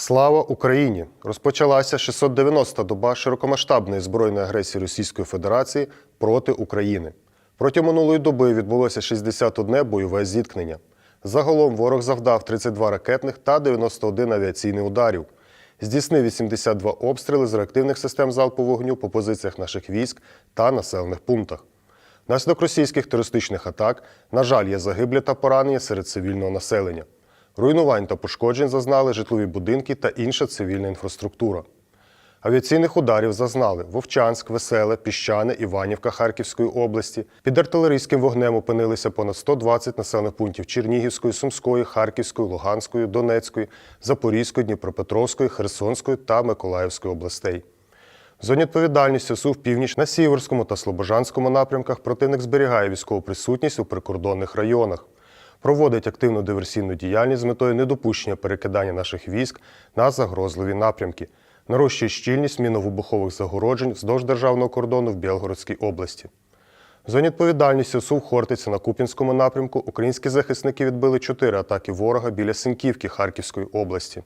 Слава Україні! Розпочалася 690-та доба широкомасштабної збройної агресії Російської Федерації проти України. Протягом минулої доби відбулося 61 бойове зіткнення. Загалом ворог завдав 32 ракетних та 91 авіаційних ударів. Здійснив 82 обстріли з реактивних систем залпового вогню по позиціях наших військ та населених пунктах. Внаслідок російських терористичних атак, на жаль, є загиблі та поранені серед цивільного населення. Руйнувань та пошкоджень зазнали житлові будинки та інша цивільна інфраструктура. Авіаційних ударів зазнали Вовчанськ, Веселе, Піщане, Іванівка Харківської області. Під артилерійським вогнем опинилися понад 120 населених пунктів Чернігівської, Сумської, Харківської, Луганської, Донецької, Запорізької, Дніпропетровської, Херсонської та Миколаївської областей. В зоні відповідальності СУВ північ на Сіверському та Слобожанському напрямках противник зберігає військову присутність у прикордонних районах, проводить активну диверсійну діяльність з метою недопущення перекидання наших військ на загрозливі напрямки, нарощує щільність міновибухових загороджень вздовж державного кордону в Білгородській області. В зоні відповідальності СУВ Хортиця на Куп'янському напрямку українські захисники відбили чотири атаки ворога біля Синківки Харківської області.